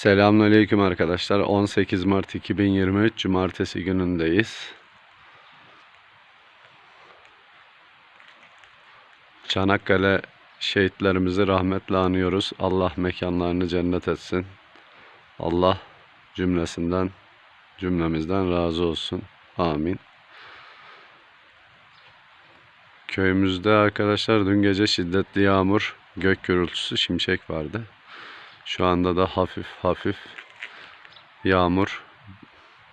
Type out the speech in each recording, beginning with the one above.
Selamünaleyküm arkadaşlar. 18 Mart 2023 Cumartesi günündeyiz. Çanakkale şehitlerimizi rahmetle anıyoruz. Allah mekanlarını cennet etsin. Allah cümlesinden, cümlemizden razı olsun. Amin. Köyümüzde arkadaşlar dün gece şiddetli yağmur, gök gürültüsü, şimşek vardı. Şu anda da hafif hafif yağmur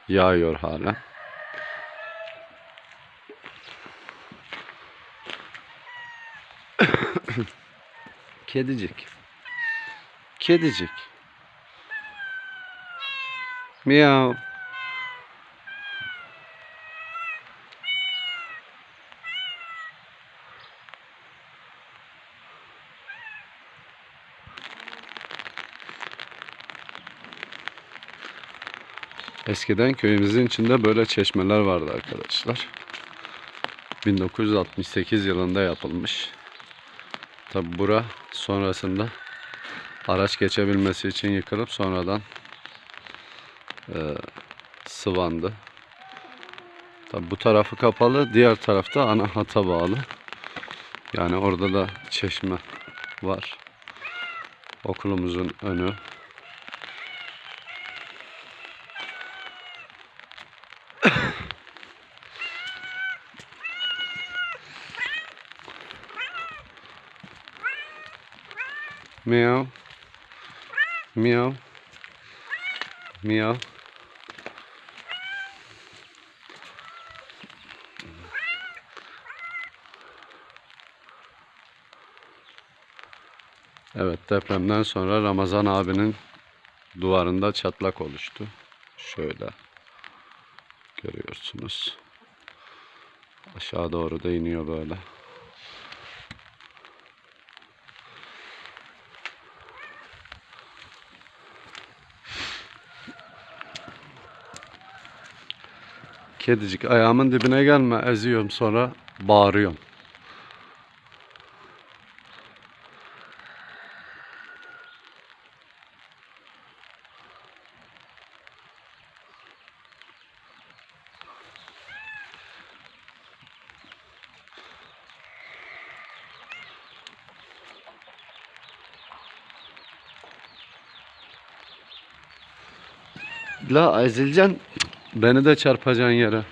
yağıyor hala. Kedicik. Kedicik. Miyav. Eskiden köyümüzün içinde böyle çeşmeler vardı arkadaşlar. 1968 yılında yapılmış. Tabi bura sonrasında araç geçebilmesi için yıkılıp sonradan e, sıvandı. Tabi bu tarafı kapalı, diğer tarafta ana hata bağlı. Yani orada da çeşme var. Okulumuzun önü. Miyav. Miyav. Miyav. Evet depremden sonra Ramazan abinin duvarında çatlak oluştu. Şöyle görüyorsunuz. Aşağı doğru da iniyor böyle. Kedicik ayağımın dibine gelme eziyorum sonra bağırıyorum. La ezileceksin beni de çarpacaksın yere.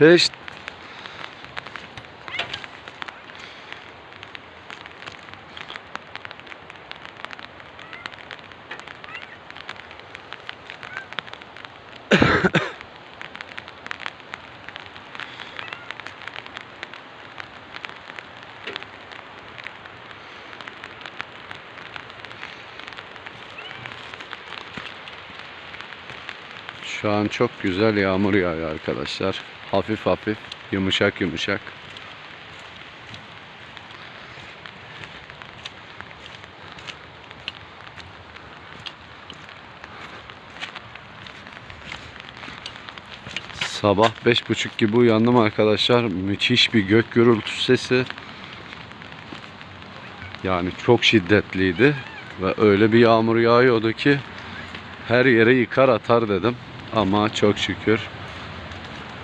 Peş. Şu an çok güzel yağmur yağıyor arkadaşlar. Hafif hafif, yumuşak yumuşak. Sabah 5.30 gibi uyandım arkadaşlar. Müthiş bir gök gürültü sesi. Yani çok şiddetliydi. Ve öyle bir yağmur yağıyordu ki her yere yıkar atar dedim. Ama çok şükür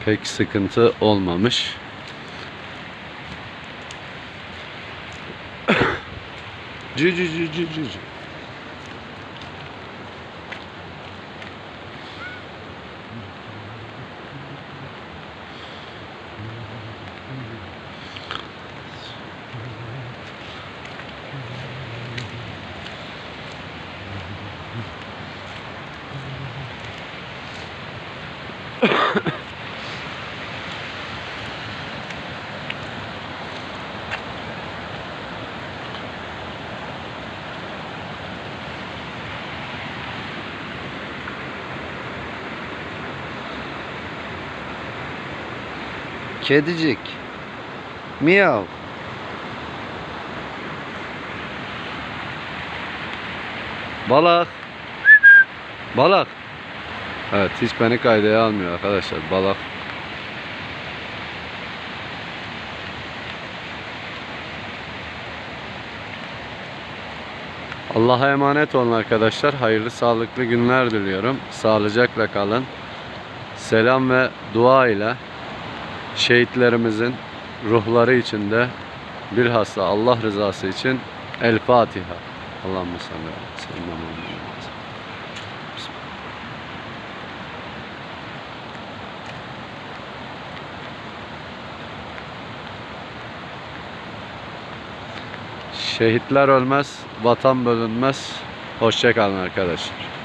pek sıkıntı olmamış. Cü cü cü cü cü Kedicik. Miyav. Balak. Balak. Evet hiç beni kaydaya almıyor arkadaşlar. Balak. Allah'a emanet olun arkadaşlar. Hayırlı sağlıklı günler diliyorum. Sağlıcakla kalın. Selam ve dua ile şehitlerimizin ruhları içinde bilhassa Allah rızası için El Fatiha. Ala seyyidina Muhammed. Şehitler ölmez, vatan bölünmez. Hoşçakalın arkadaşlar.